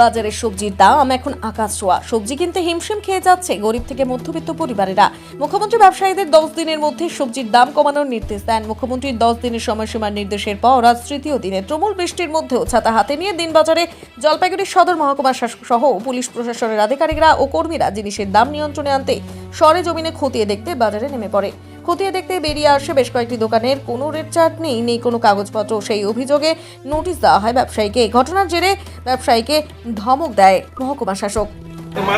বাজারে সবজির দাম এখন আকাশ ছোঁয়া। সবজি কিনতে হিমশিম খেয়ে যাচ্ছে গরিব থেকে মধ্যবিত্ত পরিবারেরা। মুখ্যমন্ত্রী ব্যবসায়ীদের দশ দিনের মধ্যে সবজির দাম কমানোর নির্দেশ দেন। মুখ্যমন্ত্রীর দশ দিনের সময়সীমার নির্দেশের পর আজ তৃতীয় দিনে তুমুল বৃষ্টির মধ্যেও ছাতা হাতে নিয়ে দিনবাজারে জলপাইগুড়ি সদর মহকুমা সহ পুলিশ প্রশাসনের আধিকারিকরা ও কর্মীরা জিনিসের দাম নিয়ন্ত্রণে আনতে সরে জমিনে খতিয়ে দেখতে বাজারে নেমে পড়ে। খতিয়ে দেখতে বেরিয়ে আসে বেশ কয়েকটি দোকানের কোনো রেট চার্ট নেই নেই কোনো কাগজপত্র সেই অভিযোগে নোটিশ দেওয়া হয় ব্যবসায়ীকে ঘটনার জেরে ব্যবসায়ীকে ধমক দেয় মহকুমা শাসক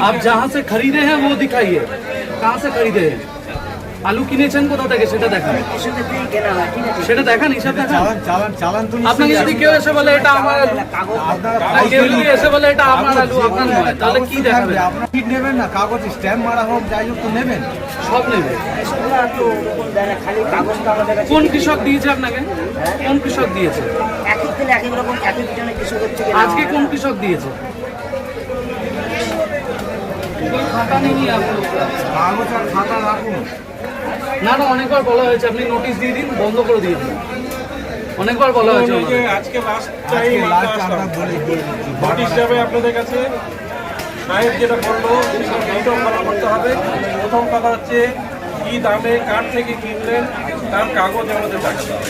आप जहाँ से खरीदे हैं वो दिखाइए कहाँ से खरीदे हैं আলু কিনেছেন কোথাও থেকে? সেটা দেখান। সেটা দেখান হিসাব দেখান। আপনাকে যদি কেউ এসে বলে এটা আমার কেউ যদি এসে বলে এটা আমার আলু আপনার নয় তাহলে কি দেখাবে আপনি কি নেবেন না? কাগজ স্ট্যাম্প মারা হোক যাই হোক তো নেবেন। সব নেবেন কোন কৃষক দিয়েছে আপনাকে? কোন কৃষক দিয়েছে? আজকে কোন কৃষক দিয়েছে? খাতা নেই কাগজ আর খাতা রাখুন। না না অনেকবার বলা হয়েছে আপনি নোটিশ দিয়ে দিন বন্ধ করে দিয়ে দিন। অনেকবার বলা হয়েছে আজকে লাস্ট টাইম লাস্ট আমরা বলে দিয়েছি নোটিশ যাবে আপনাদের কাছে। সাহেব যেটা বলল এইটাও ফলো করতে হবে। প্রথম কথা হচ্ছে কি দামে কার থেকে কিনলেন তার কাগজ আমাদের দেখাতে হবে।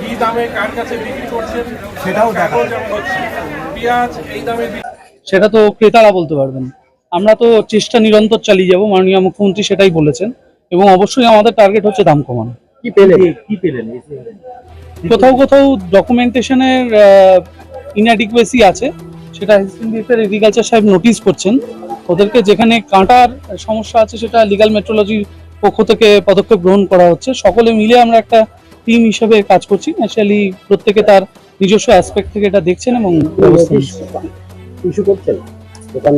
কি দামে কার কাছে বিক্রি করছেন সেটাও কাগজ হচ্ছে। পেঁয়াজ এই দামে সেটা তো ক্রেতারা বলতে পারবেন। আমরা তো চেষ্টা নিরন্তর চালিয়ে যাব মাননীয় মুখ্যমন্ত্রী সেটাই বলেছেন। এবং অবশ্যই আমাদের টার্গেট হচ্ছে দাম কমানো। কি পেলেন? কি পেলেন? কোথাও কোথাও ডকুমেন্টেশনের ইনঅ্যাডিকুয়েসি আছে। সেটা এসএনডিএফের এগ্রিকালচার সাহেব নোটিস করছেন। ওদেরকে যেখানে কাঁটার সমস্যা আছে সেটা লিগাল মেট্রোলজির পক্ষ থেকে পদক্ষেপ গ্রহণ করা হচ্ছে। সকলে মিলে আমরা একটা টিম হিসেবে কাজ করছি। ন্যাচারালি প্রত্যেকে তার নিজস্ব অ্যাসপেক্ট থেকে এটা দেখছেন এবং ইস্যু করছেন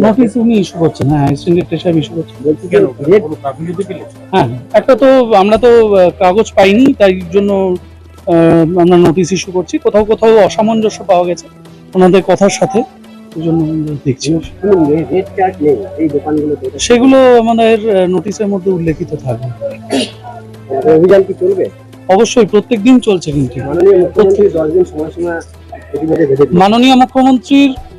নোটিস উনি ইস্যু করছেন। হ্যাঁ এসএনডিএফ সাহেব ইস্যু করছেন। বলছি যে রেট হ্যাঁ একটা তো আমরা তো কাগজ পাইনি তাই জন্য আমরা নোটিশ ইস্যু করছি। কোথাও কোথাও অসামঞ্জস্য পাওয়া গেছে ওনাদের কথার সাথে জন্য দেখছি। রেট চার্ট নেই এই দোকানগুলোতে? সেগুলো আমাদের নোটিশের মধ্যে উল্লেখিত থাকবে। অভিযান কি চলবে? অবশ্যই প্রত্যেক দিন চলছে কিন্তু। মাননীয় মুখ্যমন্ত্রীর